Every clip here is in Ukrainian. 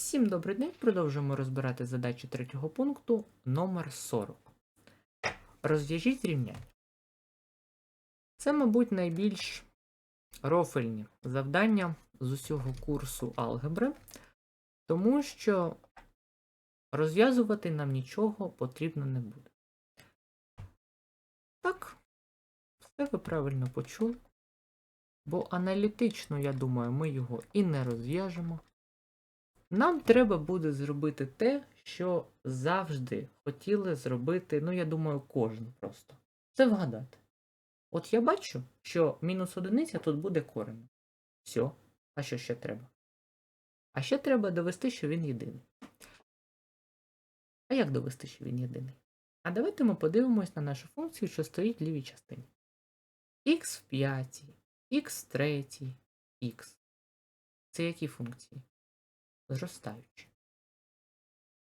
Всім добрий день. Продовжуємо розбирати задачі третього пункту номер 40. Розв'яжіть рівняння. Це, мабуть, найбільш рофельні завдання з усього курсу алгебри, тому що розв'язувати нам нічого потрібно не буде. Так, все ви правильно почули. Бо аналітично, я думаю, ми його і не розв'яжемо. Нам треба буде зробити те, що завжди хотіли зробити, ну, я думаю, кожен просто. Це вгадати. От я бачу, що мінус одиниця тут буде коренем. Все. А що ще треба? А ще треба довести, що він єдиний. А як довести, що він єдиний? А давайте ми подивимось на нашу функцію, що стоїть в лівій частині. х в п'ятій, х в третій, х. Це які функції? Зростаючі.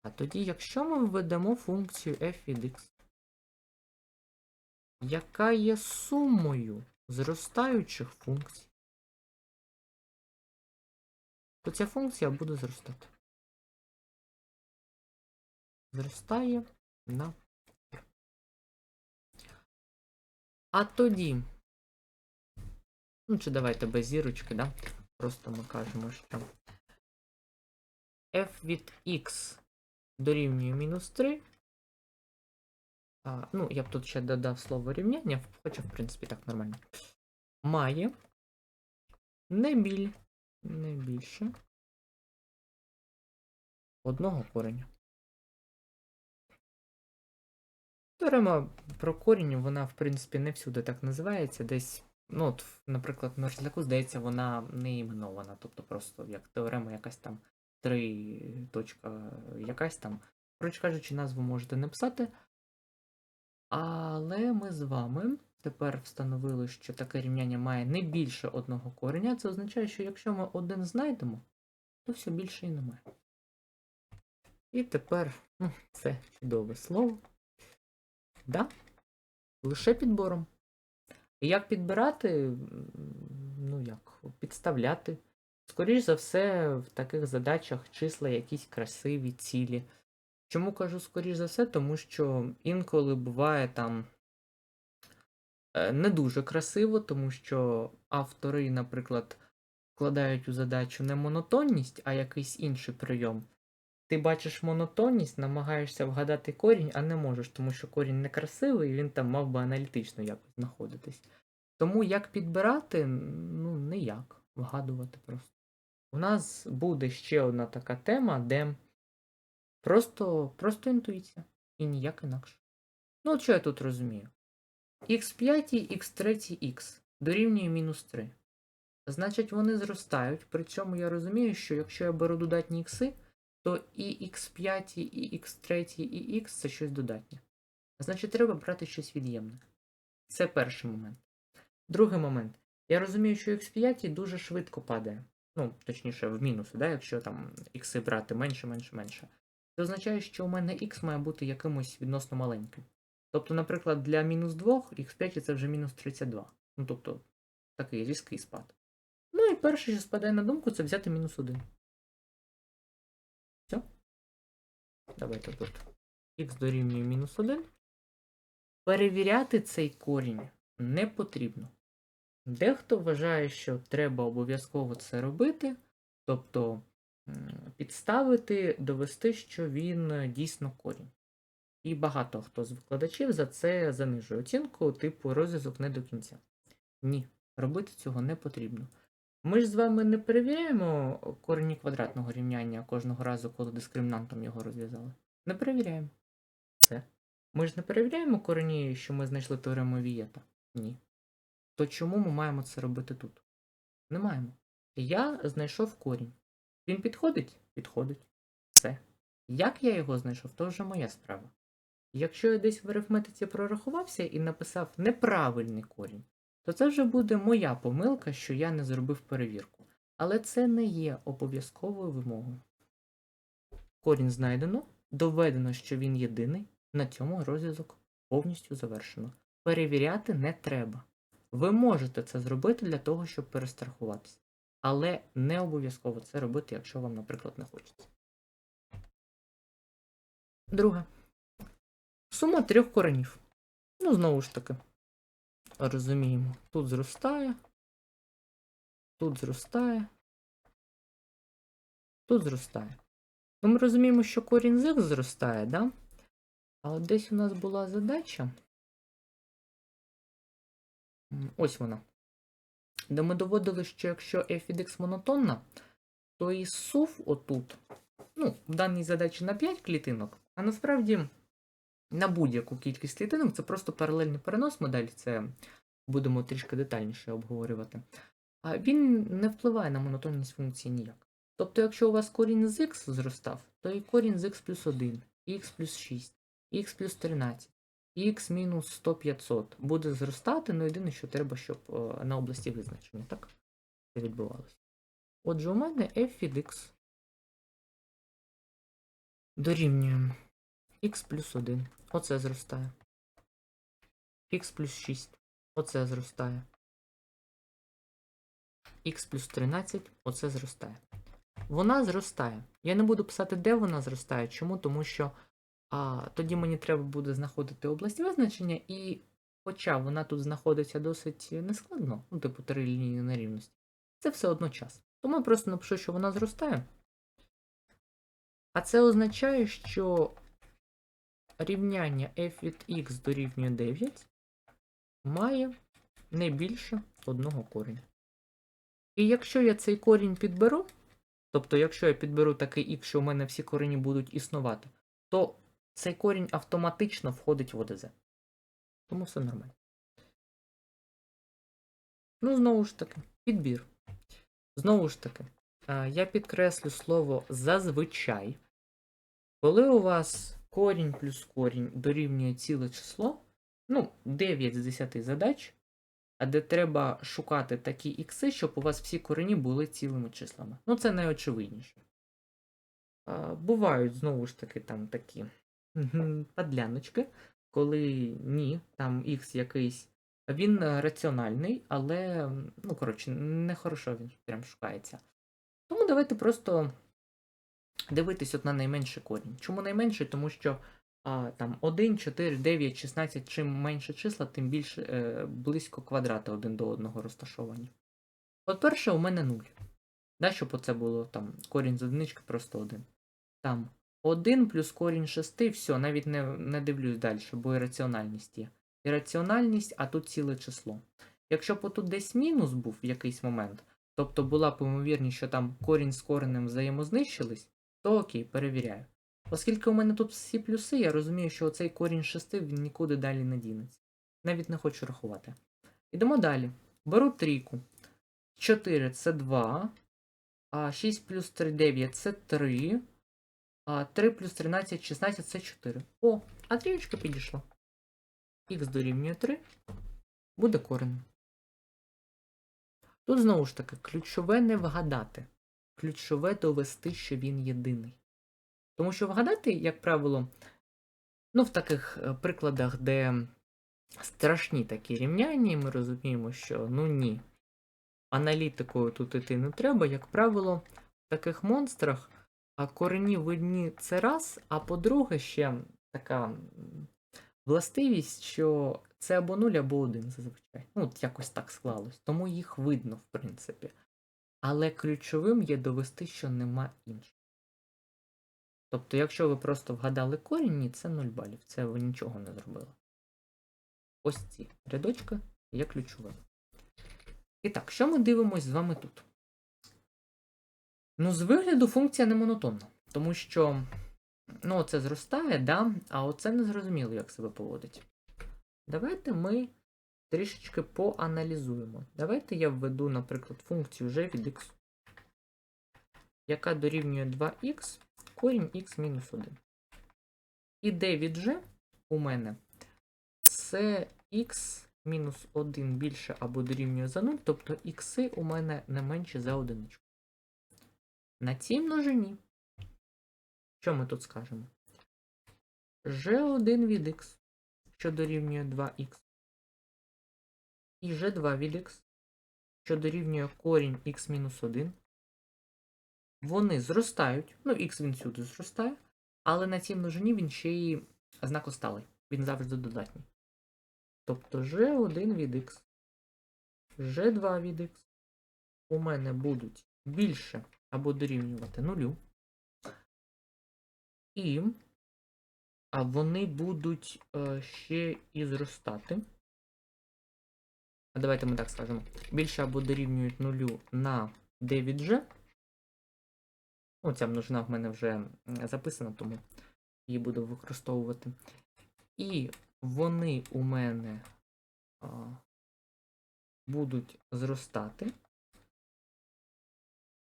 А тоді, якщо ми введемо функцію f від x, яка є сумою зростаючих функцій, то ця функція буде зростати. Зростає на. А тоді. Ну, чи давайте без зірочки, да? Просто ми кажемо, що f від x дорівнює мінус 3. А, ну, я б тут ще додав слово рівняння, хоча, в принципі, так нормально. Має не біль, не більше одного кореня. Теорема про корінь, вона, в принципі, не всюди так називається. Десь, ну, от, наприклад, на Мерзляку, здається, вона не іменована, тобто просто як теорема якась там 3. точка якась там. Коротше кажучи, назву можете не писати. Але ми з вами тепер встановили, що таке рівняння має не більше одного кореня. Це означає, що якщо ми один знайдемо, то все більше і немає. І тепер ну, це чудове слово. Да? Лише підбором. Як підбирати? Ну як, підставляти. Скоріш за все, в таких задачах числа якісь красиві цілі. Чому кажу скоріш за все? Тому що інколи буває там е, не дуже красиво, тому що автори, наприклад, вкладають у задачу не монотонність, а якийсь інший прийом. Ти бачиш монотонність, намагаєшся вгадати корінь, а не можеш, тому що корінь некрасивий, і він там мав би аналітично якось знаходитись. Тому як підбирати, ну, ніяк. Вгадувати просто. У нас буде ще одна така тема, де просто просто інтуїція. І ніяк інакше. Ну, от що я тут розумію? х5, х3, х дорівнює мінус 3. Значить, вони зростають. При цьому я розумію, що якщо я беру додатні ікси, то і х5, і х3, і х це щось додатнє. Значить, треба брати щось від'ємне. Це перший момент. Другий момент. Я розумію, що x5 дуже швидко падає. Ну, точніше, в мінуси, да? якщо там ікси брати менше, менше, менше. Це означає, що у мене x має бути якимось відносно маленьким. Тобто, наприклад, для мінус 2 x5 це вже мінус 32. Ну, тобто, такий різкий спад. Ну і перше, що спадає на думку, це взяти мінус 1. Все. Давайте тут x дорівнює мінус 1. Перевіряти цей корінь не потрібно. Дехто вважає, що треба обов'язково це робити, тобто підставити, довести, що він е, дійсно корінь. І багато хто з викладачів за це занижує оцінку, типу розв'язок не до кінця. Ні, робити цього не потрібно. Ми ж з вами не перевіряємо корені квадратного рівняння кожного разу, коли дискримінантом його розв'язали. Не перевіряємо. Все. Ми ж не перевіряємо корені, що ми знайшли теорему Вієта? Ні то чому ми маємо це робити тут? Не маємо. Я знайшов корінь. Він підходить? Підходить. Все. Як я його знайшов, то вже моя справа. Якщо я десь в арифметиці прорахувався і написав неправильний корінь, то це вже буде моя помилка, що я не зробив перевірку. Але це не є обов'язковою вимогою. Корінь знайдено, доведено, що він єдиний, на цьому розв'язок повністю завершено. Перевіряти не треба. Ви можете це зробити для того, щоб перестрахуватися. Але не обов'язково це робити, якщо вам, наприклад, не хочеться. Друге. Сума трьох коренів. Ну, знову ж таки, розуміємо, тут зростає, тут зростає, тут зростає. Ну, ми розуміємо, що корінь з зростає, да? А от десь у нас була задача. Ось вона. Де ми доводили, що якщо f від x монотонна, то і сув отут, ну, в даній задачі на 5 клітинок, а насправді на будь-яку кількість клітинок це просто паралельний перенос модель, це будемо трішки детальніше обговорювати. А він не впливає на монотонність функції ніяк. Тобто, якщо у вас корінь з х зростав, то і корінь з х плюс 1, і х плюс 6, і х плюс 13, і х мінус 100 500 буде зростати, ну єдине, що треба, щоб е, на області визначення, так? Це відбувалося. Отже, у мене f від x дорівнює x плюс 1. Оце зростає. x плюс 6. Оце зростає. x плюс 13. Оце зростає. Вона зростає. Я не буду писати, де вона зростає. Чому? Тому що а, тоді мені треба буде знаходити область визначення, і хоча вона тут знаходиться досить нескладно, ну, типу три лінії нерівності, це все одно час. Тому я просто напишу, що вона зростає. А це означає, що рівняння f від x дорівнює 9 має не більше одного кореня. І якщо я цей корінь підберу, тобто, якщо я підберу такий x, що у мене всі корені будуть існувати, то цей корінь автоматично входить в ОДЗ. Тому все нормально. Ну, знову ж таки, підбір. Знову ж таки, я підкреслю слово зазвичай. Коли у вас корінь плюс корінь дорівнює ціле число, ну, 9 з 10 задач, а де треба шукати такі ікси, щоб у вас всі корені були цілими числами. Ну, це найочевидніше. Бувають, знову ж таки, там такі подляночки, коли ні, там ікс якийсь. Він е, раціональний, але, ну, коротше, нехорошо він прям шукається. Тому давайте просто дивитись от на найменший корінь. Чому найменший? Тому що а, там 1, 4, 9, 16, чим менше числа, тим більше е, близько квадрата один до одного розташовані. От перше у мене 0. Да, щоб оце було там корінь з одинички просто 1. Там 1 плюс корінь 6, все, навіть не, не дивлюсь далі, бо і раціональність є. І раціональність, а тут ціле число. Якщо б отут десь мінус був в якийсь момент, тобто була б ймовірність, що там корінь з коренем взаємознищились, то окей, перевіряю. Оскільки у мене тут всі плюси, я розумію, що оцей корінь 6 він нікуди далі не дінеться. Навіть не хочу рахувати. Ідемо далі. Беру трійку. 4 це 2, а 6 плюс 3 9 це 3, а 3 плюс 13 16 це 4. О, а трієчка підійшла. Х дорівнює 3. Буде коренем. Тут знову ж таки, ключове не вгадати. Ключове довести, що він єдиний. Тому що вгадати, як правило, ну, в таких е, прикладах, де страшні такі рівняння, ми розуміємо, що ну ні, аналітикою тут іти не треба, як правило, в таких монстрах корені видні це раз, а по-друге, ще така властивість, що це або 0, або 1 зазвичай. Ну, от якось так склалось. Тому їх видно, в принципі. Але ключовим є довести, що нема інших. Тобто, якщо ви просто вгадали корінні, це 0 балів. Це ви нічого не зробили. Ось ці рядочки є ключовими. І так, що ми дивимось з вами тут? Ну, з вигляду функція не монотонна, тому що ну, це зростає, да? а оце не зрозуміло, як себе поводить. Давайте ми трішечки поаналізуємо. Давайте я введу, наприклад, функцію g від x, яка дорівнює 2х, корінь х мінус 1. І d від g у мене це х мінус 1 більше або дорівнює за 0, тобто ікси у мене не менше за одиничку. На цій множині. Що ми тут скажемо? g1 від x, що дорівнює 2х. І g2 від x, що дорівнює корінь х-1. Вони зростають. Ну, х він сюди зростає. Але на цій множині він ще й знакосталий. Він завжди додатній. Тобто g1 від x, g2 від x у мене будуть більше або дорівнювати нулю. І а вони будуть е, ще і зростати. А Давайте ми так скажемо. Більше або дорівнюють нулю на 9g. Ну, ця множина в мене вже записана, тому її буду використовувати. І вони у мене а, будуть зростати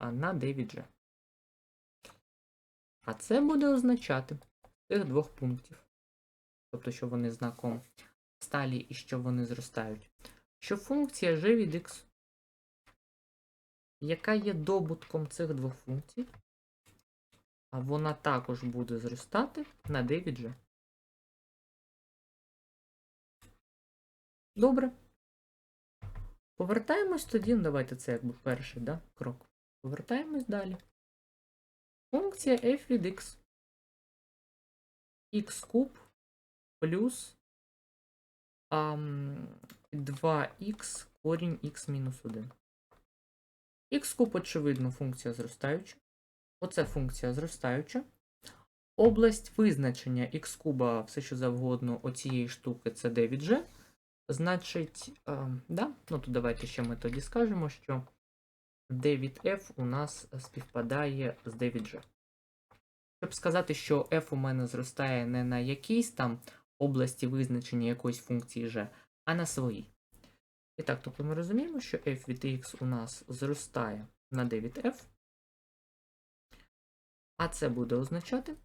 на 9g. А це буде означати з цих двох пунктів. Тобто, що вони знаком сталі і що вони зростають. Що функція g від x, яка є добутком цих двох функцій, а вона також буде зростати на 9g. Добре. Повертаємось тоді, ну, давайте це якби перший да, крок. Повертаємось далі. Функція f від x. x куб плюс ам, 2х корінь х мінус 1. х куб, очевидно, функція зростаюча. Оце функція зростаюча. Область визначення х куба, все що завгодно, оцієї штуки це 9g. Значить, е, да, ну то давайте ще ми тоді скажемо, що 9f у нас співпадає з 9g. Щоб сказати, що f у мене зростає не на якійсь там області визначення якоїсь функції g, а на своїй. І так, тобто ми розуміємо, що f від x у нас зростає на 9f. А це буде означати,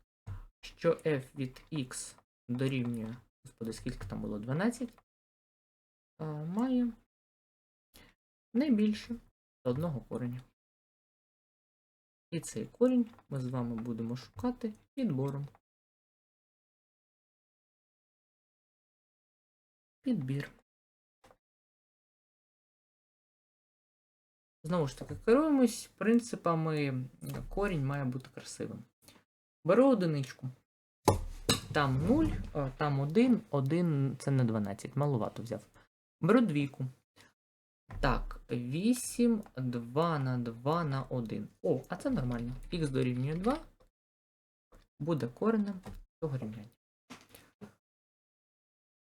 що f від x дорівнює, господи, скільки там було 12, має не більше одного кореня. І цей корінь ми з вами будемо шукати підбором. Підбір. Знову ж таки, керуємось принципами корінь має бути красивим. Беру одиничку. Там 0, там 1, 1 це не 12, малувато взяв. Беру двійку. Так, 8, 2 на 2 на 1. О, а це нормально. Х дорівнює 2 буде коренем цього рівняння.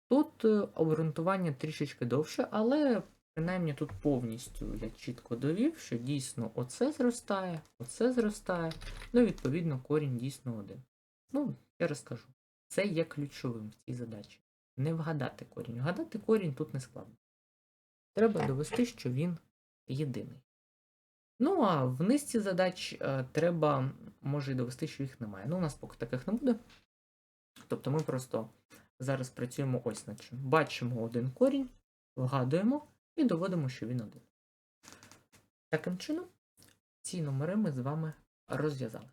Тут е, обґрунтування трішечки довше, але принаймні тут повністю я чітко довів, що дійсно оце зростає, оце зростає, ну відповідно корінь дійсно один. Ну, я розкажу. Це є ключовим в цій задачі. Не вгадати корінь. Вгадати корінь тут не складно. Треба довести, що він єдиний. Ну, а в низці задач е, треба, може, і довести, що їх немає. Ну, у нас поки таких не буде. Тобто ми просто зараз працюємо ось над чим. Бачимо один корінь, вгадуємо і доводимо, що він один. Таким чином, ці номери ми з вами розв'язали.